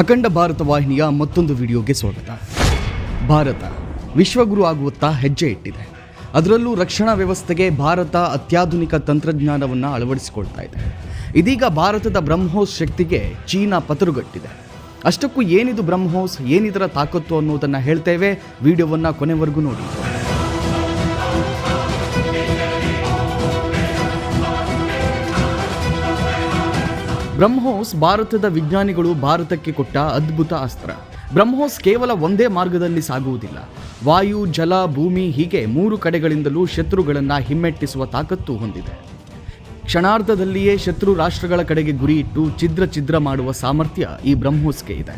ಅಖಂಡ ಭಾರತ ವಾಹಿನಿಯ ಮತ್ತೊಂದು ವಿಡಿಯೋಗೆ ಸ್ವಾಗತ. ಭಾರತ ವಿಶ್ವಗುರು ಆಗುವತ್ತ ಹೆಜ್ಜೆ ಇಟ್ಟಿದೆ. ಅದರಲ್ಲೂ ರಕ್ಷಣಾ ವ್ಯವಸ್ಥೆಗೆ ಭಾರತ ಅತ್ಯಾಧುನಿಕ ತಂತ್ರಜ್ಞಾನವನ್ನು ಅಳವಡಿಸಿಕೊಳ್ತಾ ಇದೆ. ಇದೀಗ ಭಾರತದ ಬ್ರಹ್ಮೋಸ್ ಶಕ್ತಿಗೆ ಚೀನಾ ಪತರುಗಟ್ಟಿದೆ. ಅಷ್ಟಕ್ಕೂ ಏನಿದು ಬ್ರಹ್ಮೋಸ್, ಏನಿದರ ತಾಕತ್ತು ಅನ್ನೋದನ್ನು ಹೇಳ್ತೇವೆ. ವಿಡಿಯೋವನ್ನು ಕೊನೆವರೆಗೂ ನೋಡಿ. ಬ್ರಹ್ಮೋಸ್ ಭಾರತದ ವಿಜ್ಞಾನಿಗಳು ಭಾರತಕ್ಕೆ ಕೊಟ್ಟ ಅದ್ಭುತ ಅಸ್ತ್ರ. ಬ್ರಹ್ಮೋಸ್ ಕೇವಲ ಒಂದೇ ಮಾರ್ಗದಲ್ಲಿ ಸಾಗುವುದಿಲ್ಲ. ವಾಯು, ಜಲ, ಭೂಮಿ ಹೀಗೆ ಮೂರು ಕಡೆಗಳಿಂದಲೂ ಶತ್ರುಗಳನ್ನು ಹಿಮ್ಮೆಟ್ಟಿಸುವ ತಾಕತ್ತು ಹೊಂದಿದೆ. ಕ್ಷಣಾರ್ಧದಲ್ಲಿಯೇ ಶತ್ರು ರಾಷ್ಟ್ರಗಳ ಕಡೆಗೆ ಗುರಿಯಿಟ್ಟು ಛಿದ್ರ ಛಿದ್ರ ಮಾಡುವ ಸಾಮರ್ಥ್ಯ ಈ ಬ್ರಹ್ಮೋಸ್ಗೆ ಇದೆ.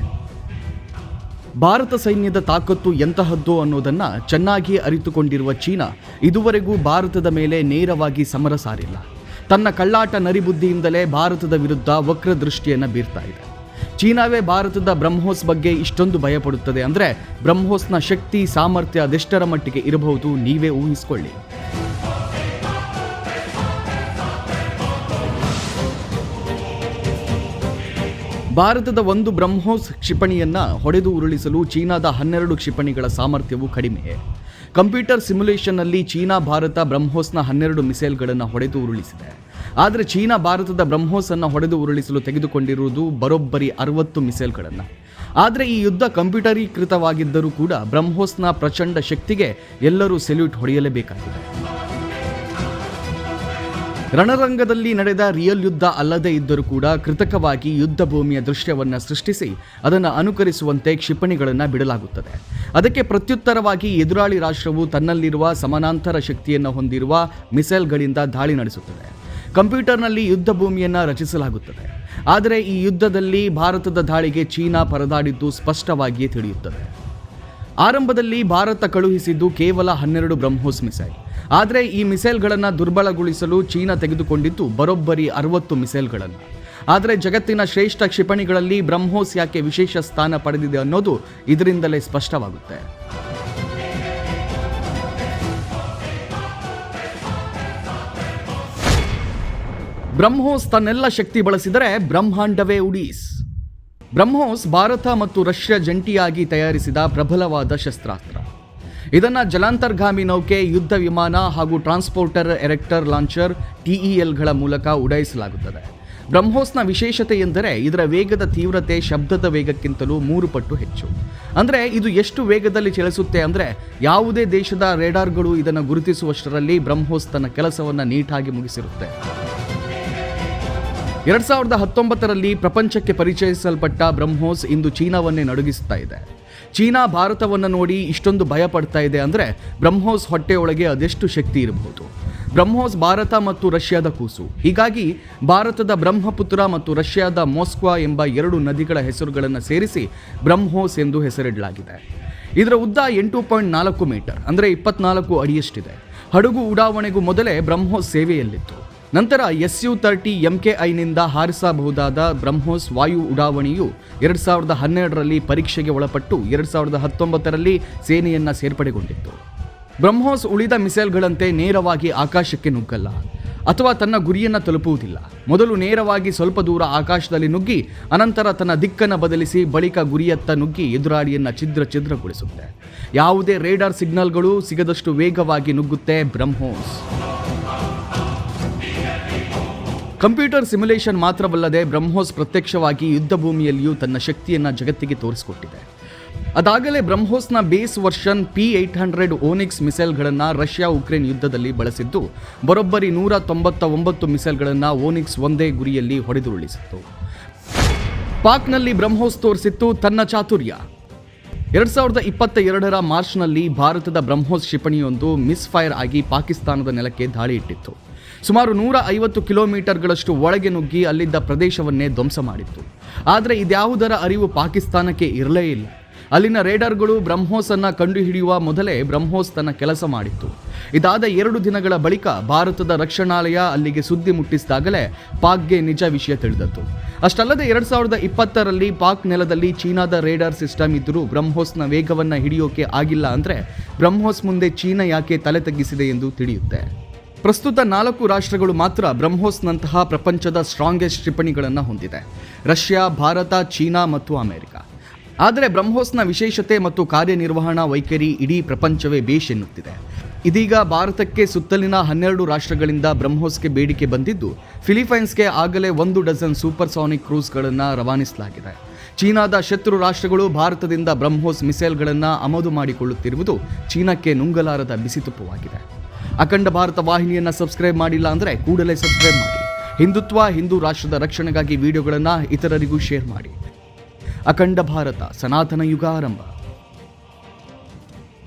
ಭಾರತ ಸೈನ್ಯದ ತಾಕತ್ತು ಎಂತಹದ್ದು ಅನ್ನೋದನ್ನು ಚೆನ್ನಾಗಿ ಅರಿತುಕೊಂಡಿರುವ ಚೀನಾ ಇದುವರೆಗೂ ಭಾರತದ ಮೇಲೆ ನೇರವಾಗಿ ಸಮರ ಸಾರಿಲ್ಲ. ತನ್ನ ಕಳ್ಳಾಟ ನರಿಬುದ್ಧಿಯಿಂದಲೇ ಭಾರತದ ವಿರುದ್ಧ ವಕ್ರ ದೃಷ್ಟಿಯನ್ನು ಬೀರ್ತಾ ಇದೆ. ಚೀನಾವೇ ಭಾರತದ ಬ್ರಹ್ಮೋಸ್ ಬಗ್ಗೆ ಇಷ್ಟೊಂದು ಭಯಪಡುತ್ತದೆ ಅಂದರೆ ಬ್ರಹ್ಮೋಸ್ನ ಶಕ್ತಿ, ಸಾಮರ್ಥ್ಯ ಅದೆಷ್ಟರ ಮಟ್ಟಿಗೆ ಇರಬಹುದು ನೀವೇ ಊಹಿಸಿಕೊಳ್ಳಿ. ಭಾರತದ ಒಂದು ಬ್ರಹ್ಮೋಸ್ ಕ್ಷಿಪಣಿಯನ್ನ ಹೊಡೆದು ಉರುಳಿಸಲು ಚೀನಾದ ಹನ್ನೆರಡು ಕ್ಷಿಪಣಿಗಳ ಸಾಮರ್ಥ್ಯವು ಕಡಿಮೆ. ಕಂಪ್ಯೂಟರ್ ಸಿಮ್ಯುಲೇಷನ್ನಲ್ಲಿ ಚೀನಾ, ಭಾರತ ಬ್ರಹ್ಮೋಸ್ನ ಹನ್ನೆರಡು ಮಿಸೈಲ್ಗಳನ್ನು ಹೊಡೆದು ಉರುಳಿಸಿದೆ. ಆದರೆ ಚೀನಾ ಭಾರತದ ಬ್ರಹ್ಮೋಸ್ ಅನ್ನು ಹೊಡೆದು ಉರುಳಿಸಲು ತೆಗೆದುಕೊಂಡಿರುವುದು ಬರೋಬ್ಬರಿ ಅರವತ್ತು ಮಿಸೈಲ್ಗಳನ್ನು. ಆದರೆ ಈ ಯುದ್ಧ ಕಂಪ್ಯೂಟರೀಕೃತವಾಗಿದ್ದರೂ ಕೂಡ ಬ್ರಹ್ಮೋಸ್ನ ಪ್ರಚಂಡ ಶಕ್ತಿಗೆ ಎಲ್ಲರೂ ಸೆಲ್ಯೂಟ್ ಹೊಡೆಯಲೇಬೇಕಾಗಿದೆ. ರಣರಂಗದಲ್ಲಿ ನಡೆದ ರಿಯಲ್ ಯುದ್ಧ ಅಲ್ಲದೇ ಇದ್ದರೂ ಕೂಡ ಕೃತಕವಾಗಿ ಯುದ್ಧ ಭೂಮಿಯ ದೃಶ್ಯವನ್ನು ಸೃಷ್ಟಿಸಿ ಅದನ್ನು ಅನುಕರಿಸುವಂತೆ ಕ್ಷಿಪಣಿಗಳನ್ನು ಬಿಡಲಾಗುತ್ತದೆ. ಅದಕ್ಕೆ ಪ್ರತ್ಯುತ್ತರವಾಗಿ ಎದುರಾಳಿ ರಾಷ್ಟ್ರವು ತನ್ನಲ್ಲಿರುವ ಸಮಾನಾಂತರ ಶಕ್ತಿಯನ್ನು ಹೊಂದಿರುವ ಮಿಸೈಲ್ಗಳಿಂದ ದಾಳಿ ನಡೆಸುತ್ತದೆ. ಕಂಪ್ಯೂಟರ್ನಲ್ಲಿ ಯುದ್ಧ ಭೂಮಿಯನ್ನು ರಚಿಸಲಾಗುತ್ತದೆ. ಆದರೆ ಈ ಯುದ್ಧದಲ್ಲಿ ಭಾರತದ ದಾಳಿಗೆ ಚೀನಾ ಪರದಾಡಿದ್ದು ಸ್ಪಷ್ಟವಾಗಿಯೇ ತಿಳಿಯುತ್ತದೆ. ಆರಂಭದಲ್ಲಿ ಭಾರತ ಕಳುಹಿಸಿದ್ದು ಕೇವಲ ಹನ್ನೆರಡು ಬ್ರಹ್ಮೋಸ್ ಮಿಸೈಲ್. ಆದರೆ ಈ ಮಿಸೈಲ್ಗಳನ್ನು ದುರ್ಬಲಗೊಳಿಸಲು ಚೀನಾ ತೆಗೆದುಕೊಂಡಿದ್ದು ಬರೋಬ್ಬರಿ ಅರವತ್ತು ಮಿಸೈಲ್ಗಳನ್ನು. ಆದರೆ ಜಗತ್ತಿನ ಶ್ರೇಷ್ಠ ಕ್ಷಿಪಣಿಗಳಲ್ಲಿ ಬ್ರಹ್ಮೋಸ್ ಯಾಕೆ ವಿಶೇಷ ಸ್ಥಾನ ಪಡೆದಿದೆ ಅನ್ನೋದು ಇದರಿಂದಲೇ ಸ್ಪಷ್ಟವಾಗುತ್ತೆ. ಬ್ರಹ್ಮೋಸ್ ತನ್ನೆಲ್ಲ ಶಕ್ತಿ ಬಳಸಿದರೆ ಬ್ರಹ್ಮಾಂಡವೇ ಉಡೀಸ್. ಬ್ರಹ್ಮೋಸ್ ಭಾರತ ಮತ್ತು ರಷ್ಯಾ ಜಂಟಿಯಾಗಿ ತಯಾರಿಸಿದ ಪ್ರಬಲವಾದ ಶಸ್ತ್ರಾಸ್ತ್ರ. ಇದನ್ನು ಜಲಾಂತರ್ಗಾಮಿ ನೌಕೆ, ಯುದ್ಧ ವಿಮಾನ ಹಾಗೂ ಟ್ರಾನ್ಸ್ಪೋರ್ಟರ್, ಎರೆಕ್ಟರ್, ಲಾಂಚರ್ ಟಿಇಎಲ್ಗಳ ಮೂಲಕ ಉಡಾಯಿಸಲಾಗುತ್ತದೆ. ಬ್ರಹ್ಮೋಸ್ನ ವಿಶೇಷತೆ ಎಂದರೆ ಇದರ ವೇಗದ ತೀವ್ರತೆ ಶಬ್ದದ ವೇಗಕ್ಕಿಂತಲೂ ಮೂರು ಪಟ್ಟು ಹೆಚ್ಚು. ಅಂದರೆ ಇದು ಎಷ್ಟು ವೇಗದಲ್ಲಿ ಚಲಿಸುತ್ತೆ ಅಂದರೆ ಯಾವುದೇ ದೇಶದ ರೇಡಾರ್ಗಳು ಇದನ್ನು ಗುರುತಿಸುವಷ್ಟರಲ್ಲಿ ಬ್ರಹ್ಮೋಸ್ ತನ್ನ ಕೆಲಸವನ್ನು ನೀಟಾಗಿ ಮುಗಿಸಿರುತ್ತೆ. ಎರಡ್ ಸಾವಿರದ ಹತ್ತೊಂಬತ್ತರಲ್ಲಿ ಪ್ರಪಂಚಕ್ಕೆ ಪರಿಚಯಿಸಲ್ಪಟ್ಟ ಬ್ರಹ್ಮೋಸ್ ಇಂದು ಚೀನಾವನ್ನೇ ನಡುಗಿಸ್ತಾ ಇದೆ. ಚೀನಾ ಭಾರತವನ್ನು ನೋಡಿ ಇಷ್ಟೊಂದು ಭಯ ಪಡ್ತಾ ಇದೆ ಅಂದರೆ ಬ್ರಹ್ಮೋಸ್ ಹೊಟ್ಟೆಯೊಳಗೆ ಅದೆಷ್ಟು ಶಕ್ತಿ ಇರಬಹುದು? ಬ್ರಹ್ಮೋಸ್ ಭಾರತ ಮತ್ತು ರಷ್ಯಾದ ಕೂಸು. ಹೀಗಾಗಿ ಭಾರತದ ಬ್ರಹ್ಮಪುತ್ರ ಮತ್ತು ರಷ್ಯಾದ ಮೋಸ್ಕ್ವಾ ಎಂಬ ಎರಡು ನದಿಗಳ ಹೆಸರುಗಳನ್ನು ಸೇರಿಸಿ ಬ್ರಹ್ಮೋಸ್ ಎಂದು ಹೆಸರಿಡಲಾಗಿದೆ. ಇದರ ಉದ್ದ ಎಂಟು ಪಾಯಿಂಟ್ ನಾಲ್ಕು ಮೀಟರ್, ಅಂದರೆ ಇಪ್ಪತ್ನಾಲ್ಕು ಅಡಿಯಷ್ಟಿದೆ. ಹಡಗು ಉಡಾವಣೆಗೂ ಮೊದಲೇ ಬ್ರಹ್ಮೋಸ್ ಸೇವೆಯಲ್ಲಿತ್ತು. ನಂತರ ಎಸ್ ಯು ತರ್ಟಿ ಐನಿಂದ ಹಾರಿಸಬಹುದಾದ ಬ್ರಹ್ಮೋಸ್ ವಾಯು ಉಡಾವಣೆಯು ಎರಡು ಸಾವಿರದ ಹನ್ನೆರಡರಲ್ಲಿ ಪರೀಕ್ಷೆಗೆ ಒಳಪಟ್ಟು ಎರಡು ಸಾವಿರದ ಹತ್ತೊಂಬತ್ತರಲ್ಲಿ ಸೇನೆಯನ್ನು ಸೇರ್ಪಡೆಗೊಂಡಿತ್ತು. ಬ್ರಹ್ಮೋಸ್ ಉಳಿದ ಮಿಸೈಲ್ಗಳಂತೆ ನೇರವಾಗಿ ಆಕಾಶಕ್ಕೆ ನುಗ್ಗಲ್ಲ, ಅಥವಾ ತನ್ನ ಗುರಿಯನ್ನು ತಲುಪುವುದಿಲ್ಲ. ಮೊದಲು ನೇರವಾಗಿ ಸ್ವಲ್ಪ ದೂರ ಆಕಾಶದಲ್ಲಿ ನುಗ್ಗಿ, ಅನಂತರ ತನ್ನ ದಿಕ್ಕನ್ನು ಬದಲಿಸಿ ಬಳಿಕ ಗುರಿಯತ್ತ ನುಗ್ಗಿ ಎದುರಾಳಿಯನ್ನು ಛಿದ್ರ ಛಿದ್ರಗೊಳಿಸುತ್ತೆ. ಯಾವುದೇ ರೇಡಾರ್ ಸಿಗ್ನಲ್ಗಳು ಸಿಗದಷ್ಟು ವೇಗವಾಗಿ ನುಗ್ಗುತ್ತೆ ಬ್ರಹ್ಮೋಸ್. ಕಂಪ್ಯೂಟರ್ ಸಿಮ್ಯುಲೇಷನ್ ಮಾತ್ರವಲ್ಲದೆ ಬ್ರಹ್ಮೋಸ್ ಪ್ರತ್ಯಕ್ಷವಾಗಿ ಯುದ್ಧ ಭೂಮಿಯಲ್ಲಿಯೂ ತನ್ನ ಶಕ್ತಿಯನ್ನು ಜಗತ್ತಿಗೆ ತೋರಿಸಿಕೊಟ್ಟಿದೆ. ಅದಾಗಲೇ ಬ್ರಹ್ಮೋಸ್ನ base version P eight hundred Onyx ಮಿಸೈಲ್ಗಳನ್ನು Russia Ukraine ಯುದ್ಧದಲ್ಲಿ ಬಳಸಿದ್ದು, ಬರೋಬ್ಬರಿ ನೂರ ತೊಂಬತ್ತ ಒಂಬತ್ತು ಮಿಸೈಲ್ಗಳನ್ನು ಓನಿಕ್ಸ್ ಒಂದೇ ಗುರಿಯಲ್ಲಿ ಹೊಡೆದುರುಳಿಸಿತ್ತು. ಪಾಕ್ನಲ್ಲಿ ಬ್ರಹ್ಮೋಸ್ ತೋರಿಸಿತ್ತು ತನ್ನ ಚಾತುರ್ಯ. ಎರಡ್ ಸಾವಿರದ ಇಪ್ಪತ್ತ ಎರಡರ ಮಾರ್ಚ್ನಲ್ಲಿ ಭಾರತದ ಬ್ರಹ್ಮೋಸ್ ಕ್ಷಿಪಣಿಯೊಂದು ಮಿಸ್ಫೈರ್ ಆಗಿ ಪಾಕಿಸ್ತಾನದ ನೆಲಕ್ಕೆ ದಾಳಿ ಇಟ್ಟಿತ್ತು ಸುಮಾರು ನೂರ ಐವತ್ತು ಕಿಲೋಮೀಟರ್ಗಳಷ್ಟು ಒಳಗೆ ನುಗ್ಗಿ ಅಲ್ಲಿದ್ದ ಪ್ರದೇಶವನ್ನೇ ಧ್ವಂಸ ಮಾಡಿತ್ತು. ಆದರೆ ಇದ್ಯಾವುದರ ಅರಿವು ಪಾಕಿಸ್ತಾನಕ್ಕೆ ಇರಲೇ ಇಲ್ಲ. ಅಲ್ಲಿನ ರೇಡರ್ಗಳು ಬ್ರಹ್ಮೋಸ್ ಅನ್ನು ಕಂಡುಹಿಡಿಯುವ ಮೊದಲೇ ಬ್ರಹ್ಮೋಸ್ ತನ್ನ ಕೆಲಸ ಮಾಡಿತ್ತು. ಇದಾದ ಎರಡು ದಿನಗಳ ಬಳಿಕ ಭಾರತದ ರಕ್ಷಣಾಲಯ ಅಲ್ಲಿಗೆ ಸುದ್ದಿ ಮುಟ್ಟಿಸಿದಾಗಲೇ ಪಾಕ್ಗೆ ನಿಜ ವಿಷಯ ತಿಳಿದತ್ತು ಅಷ್ಟಲ್ಲದೆ ಎರಡು ಸಾವಿರದ ಇಪ್ಪತ್ತರಲ್ಲಿ ಪಾಕ್ ನೆಲದಲ್ಲಿ ಚೀನಾದ ರೇಡಾರ್ ಸಿಸ್ಟಮ್ ಇದ್ದರೂ ಬ್ರಹ್ಮೋಸ್ನ ವೇಗವನ್ನು ಹಿಡಿಯೋಕೆ ಆಗಿಲ್ಲ ಅಂದರೆ ಬ್ರಹ್ಮೋಸ್ ಮುಂದೆ ಚೀನಾ ಯಾಕೆ ತಲೆ ತಗ್ಗಿಸಿದೆ ಎಂದು ತಿಳಿಯುತ್ತೆ. ಪ್ರಸ್ತುತ ನಾಲ್ಕು ರಾಷ್ಟ್ರಗಳು ಮಾತ್ರ ಬ್ರಹ್ಮೋಸ್ನಂತಹ ಪ್ರಪಂಚದ ಸ್ಟ್ರಾಂಗೆಸ್ಟ್ ಕ್ಷಿಪಣಿಗಳನ್ನು ಹೊಂದಿದೆ. ರಷ್ಯಾ, ಭಾರತ, ಚೀನಾ ಮತ್ತು ಅಮೆರಿಕ. ಆದರೆ ಬ್ರಹ್ಮೋಸ್ನ ವಿಶೇಷತೆ ಮತ್ತು ಕಾರ್ಯನಿರ್ವಹಣಾ ವೈಖರಿ ಇಡೀ ಪ್ರಪಂಚವೇ ಬೇಷ್ ಎನ್ನುತ್ತಿದೆ ಇದೀಗ ಭಾರತಕ್ಕೆ ಸುತ್ತಲಿನ ಹನ್ನೆರಡು ರಾಷ್ಟ್ರಗಳಿಂದ ಬ್ರಹ್ಮೋಸ್ಗೆ ಬೇಡಿಕೆ ಬಂದಿದ್ದು, ಫಿಲಿಪೈನ್ಸ್ಗೆ ಆಗಲೇ ಒಂದು ಡಜನ್ ಸೂಪರ್ಸಾನಿಕ್ ಕ್ರೂಸ್ಗಳನ್ನು ರವಾನಿಸಲಾಗಿದೆ. ಚೀನಾದ ಶತ್ರು ರಾಷ್ಟ್ರಗಳು ಭಾರತದಿಂದ ಬ್ರಹ್ಮೋಸ್ ಮಿಸೈಲ್ಗಳನ್ನು ಆಮದು ಮಾಡಿಕೊಳ್ಳುತ್ತಿರುವುದು ಚೀನಾಕ್ಕೆ ನುಂಗಲಾರದ ಬಿಸಿತುಪ್ಪವಾಗಿದೆ. ಅಖಂಡ ಭಾರತ ವಾಹಿನಿಯನ್ನು ಸಬ್ಸ್ಕ್ರೈಬ್ ಮಾಡಿಲ್ಲ ಅಂದರೆ ಕೂಡಲೇ ಸಬ್ಸ್ಕ್ರೈಬ್ ಮಾಡಿ. ಹಿಂದುತ್ವ, ಹಿಂದೂ ರಾಷ್ಟ್ರದ ರಕ್ಷಣೆಗಾಗಿ ವಿಡಿಯೋಗಳನ್ನು ಇತರರಿಗೂ ಶೇರ್ ಮಾಡಿ. ಅಖಂಡ ಭಾರತ, ಸನಾತನ ಯುಗ ಆರಂಭ.